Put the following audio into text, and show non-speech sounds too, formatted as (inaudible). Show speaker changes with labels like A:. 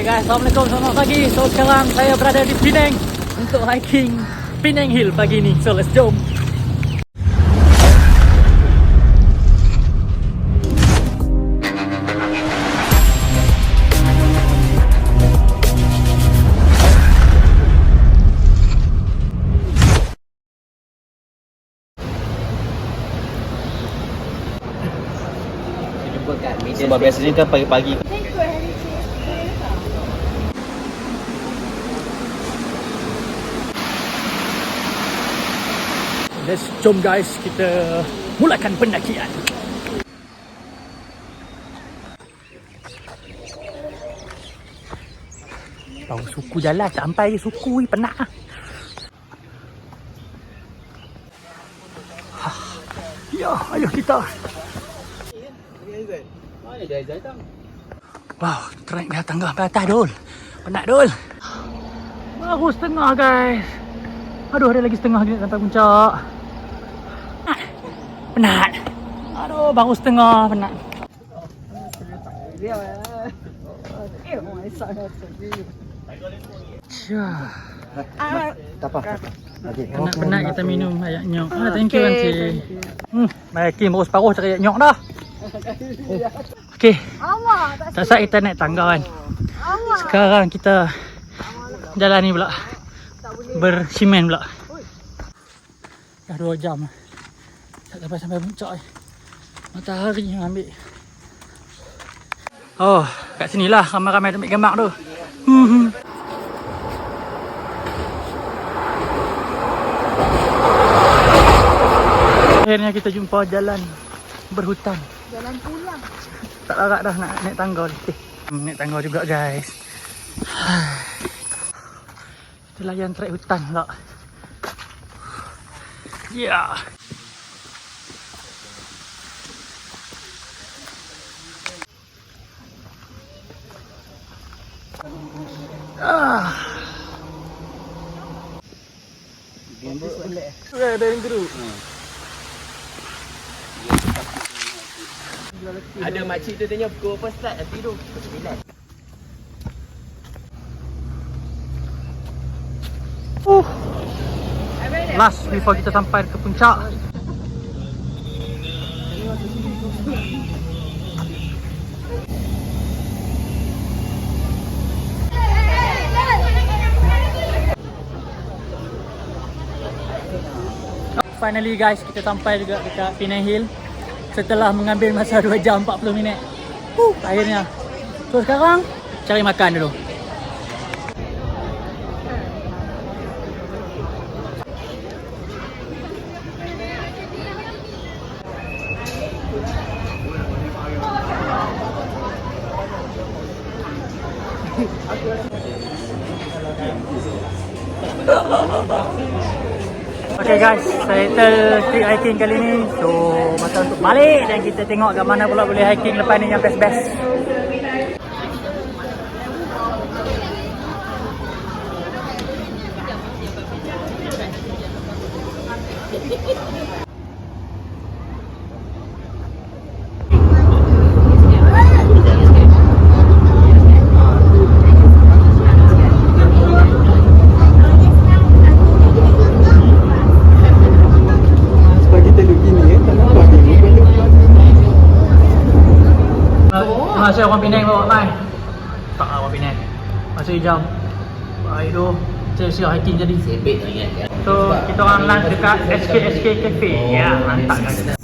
A: Hai guys, Assalamualaikum, selamat pagi. So sekarang saya berada di Penang Untuk hiking Penang Hill pagi ni. So let's
B: media
C: Sebab biasanya kan pagi-pagi
A: Let's jom guys, kita mulakan pendakian Bau suku jalan tak sampai suku ni penat ah. Hah. Ya, ayo kita. Wow, trek dah tangga sampai atas dul. Penat dul. Baru setengah guys. Aduh, ada lagi setengah lagi sampai puncak. Penat. Aduh, baru setengah penat. Syah.
C: Tak apa Okey
A: Penat-penat kita minum ayak nyok. Ah, thank you aunty. Hmm, baik Kim baru separuh cari ayak nyok dah. Okey. Tak sat kita naik tangga kan. Sekarang kita jalan ni pula. Bersimen pula. Dah 2 jam. Tak dapat sampai puncak ni. Matahari yang ambil. Oh, kat sinilah ramai-ramai ambil gambar tu. Hmm. hmm. Akhirnya kita jumpa jalan berhutan.
D: Jalan pulang.
A: Tak larat dah nak naik tangga ni. Eh, naik tangga juga guys. Kita layan trek hutan pula. Ya. Yeah. Ada yang geruk.
B: Ada makcik tu tanya pukul apa start nanti tu? Pukul 9.
A: Uh. Last before kita sampai ke puncak. Finally guys, kita sampai juga dekat Penang Hill setelah mengambil masa (laughs) 2 jam 40 minit. Uh, akhirnya. So sekarang cari makan dulu. (laughs) Okay guys, saya trip hiking kali ni. So, masa untuk balik dan kita tengok kat mana pula boleh hiking lepas ni yang best-best Terima orang Penang bawa mai Tak lah orang Penang. Masa hijau. Baik tu Saya siap hiking jadi.
B: Sebek sangat kan.
A: So, kita orang lunch dekat SK SK Cafe. Ya, mantap guys